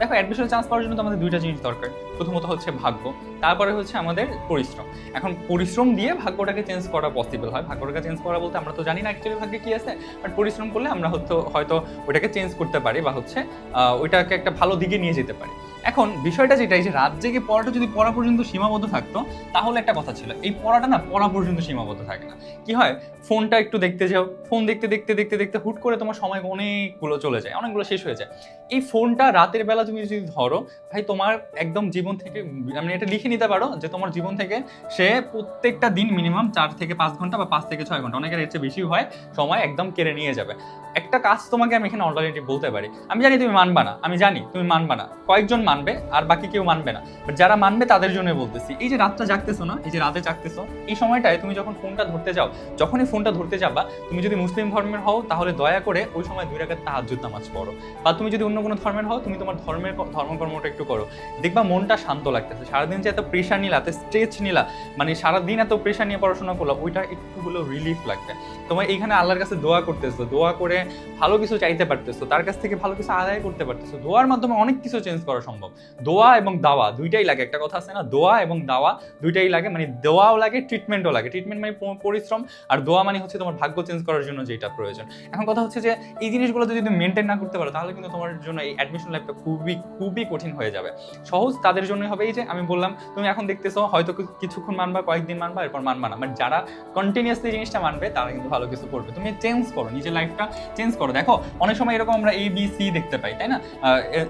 দেখো admission chance পাওয়ার জন্য তো আমাদের দুইটা জিনিস দরকার। প্রথমত হচ্ছে ভাগ্য, তারপরে হচ্ছে আমাদের পরিশ্রম। এখন পরিশ্রম দিয়ে ভাগ্যটাকে চেঞ্জ করা পসিবল হয়। ভাগ্যটাকে চেঞ্জ করা বলতে আমরা তো জানি না অ্যাকচুয়ালি ভাগ্যে কি আছে বাট পরিশ্রম করলে আমরা হয়তো হয়তো ওটাকে চেঞ্জ করতে পারি বা হচ্ছে ওইটাকে একটা ভালো দিকে নিয়ে যেতে পারি। এখন বিষয়টা যেটা, এই যে রাত জেগে পড়াটা যদি পড়া পর্যন্ত সীমাবদ্ধ থাকতো, তাহলে একটা কথা ছিল, এই পড়াটা না পড়া পর্যন্ত সীমাবদ্ধ থাকে না। কি হয়? ফোনটা একটু দেখতে যাও, ফোন দেখতে দেখতে দেখতে দেখতে হুট করে তোমার সময় অনেকগুলো চলে যায়, অনেকগুলো শেষ হয়ে যায়। এই ফোনটা রাতের বেলা তুমি যদি ধরো, ভাই তোমার একদম জীবন থেকে মানে এটা লিখে নিতে পারো যে তোমার জীবন থেকে সে প্রত্যেকটা দিন মিনিমাম চার থেকে পাঁচ ঘণ্টা বা পাঁচ থেকে ছয় ঘণ্টা, অনেকের এর চেয়ে বেশি হয়, সময় একদম কেড়ে নিয়ে যাবে। একটা কাজ তোমাকে আমি এখানে অল্টারনেটিভ বলতে পারি। আমি জানি তুমি মানবা না, আমি জানি তুমি মানবা না, কয়েকজন মানবে আর বাকি কেউ মানবে না বাট যারা মানবে তাদের জন্য বলতেছি, এই যে রাতটা জাগতেছো না, এই যে রাতে জাগতেছো, এই সময়টায় তুমি যখন ফোনটা ধরতে যাও, যখনই ফোনটা ধরতে যাবা, তুমি যদি মুসলিম ধর্মের হও, তাহলে দয়া করে ওই সময় দুই রাকাত তাহাজ্জুদ নামাজ পড়ো। বা তুমি যদি অন্য কোনো ধর্মের হও, তুমি তোমার ধর্মের ধর্মকর্মটা একটু করো। দেখবা মনটা শান্ত লাগতেছে। সারাদিন যে এত প্রেশার নিলা, এত স্ট্রেচ নিলা মানে সারাদিন এত প্রেশার নিয়ে পড়াশোনা করল, ওইটা একটু হলেও রিলিফ লাগবে তোমার এইখানে আল্লাহর কাছে দোয়া করতেছো, দোয়া করে ভালো কিছু চাইতে পারতেছো, তার কাছ থেকে ভালো কিছু আদায় করতে পারতেছো। দোয়ার মাধ্যমে অনেক কিছু চেঞ্জ করা সম্ভব। দোয়া এবং দাওয়া দুইটাই লাগে। একটা কথা আছে না, দোয়া এবং দাওয়া দুইটাই লাগে মানে দোয়াও লাগে ট্রিটমেন্টও লাগে। ট্রিটমেন্ট মানে পরিশ্রম, আর দোয়া মানে হচ্ছে তোমার ভাগ্য চেঞ্জ করার জন্য যেটা প্রয়োজন। এখন কথা হচ্ছে যে, এই জিনিসগুলো যদি তুমি মেনটেন না করতে পারো, তাহলে কিন্তু তোমার জন্য এই অ্যাডমিশন লাইফটা খুবই খুবই কঠিন হয়ে যাবে। সহজ তাদের জন্য হবে। এই যে আমি বললাম, তুমি এখন দেখতেছো, হয়তো কিছুক্ষণ মানবা, কয়েকদিন মানবা, এরপর মানবা না। বাট যারা কন্টিনিউসলি জিনিসটা মানবে, তারা কিন্তু ভালো কিছু করবে। তুমি চেঞ্জ করো, নিজের লাইফটা চেঞ্জ করো। দেখো, অনেক সময় এরকম আমরা এ বি সি দেখতে পাই, তাই না?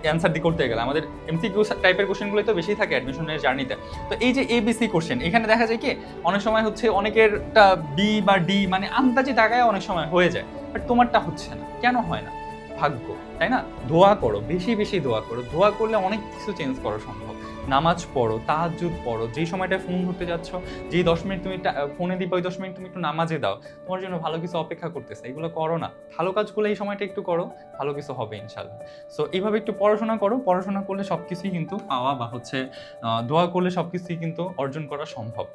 অ্যান্সার দিয়ে করতে গেলে। আমাদের এমসিকিউ টাইপের কোশ্চেনগুলোই তো বেশি থাকে অ্যাডমিশনের জার্নিতে তো। এই যে এ বি সি কোশ্চেন এখানে দেখা যায় কি, অনেক সময় হচ্ছে অনেকেরটা বি বা ডি মানে আন্দাজে টাকায় অনেক সময় হয়ে যায়। বাট তোমারটা হচ্ছে না। কেন হয় না? ভাগ্য, তাই না? দোয়া করো, বেশি বেশি দোয়া করো। দোয়া করলে অনেক কিছু চেঞ্জ করা সম্ভব। নামাজ পড়ো, তাহাজ্জুদ পড়ো। যেই সময়টায় ফোন ধরতে যাচ্ছ যেই দশ মিনিট তুমি ফোনে দিবা, ওই দশ মিনিট তুমি একটু নামাজে দাও। তোমার জন্য ভালো কিছু অপেক্ষা করতেছে। এগুলো করো না। ভালো কাজগুলো এই সময়টা একটু করো, ভালো কিছু হবে ইনশাল্লাহ সো এইভাবে একটু পড়াশোনা করো। পড়াশোনা করলে সব কিছুই কিন্তু পাওয়া বা হচ্ছে দোয়া করলে সব কিছুই কিন্তু অর্জন করা সম্ভব।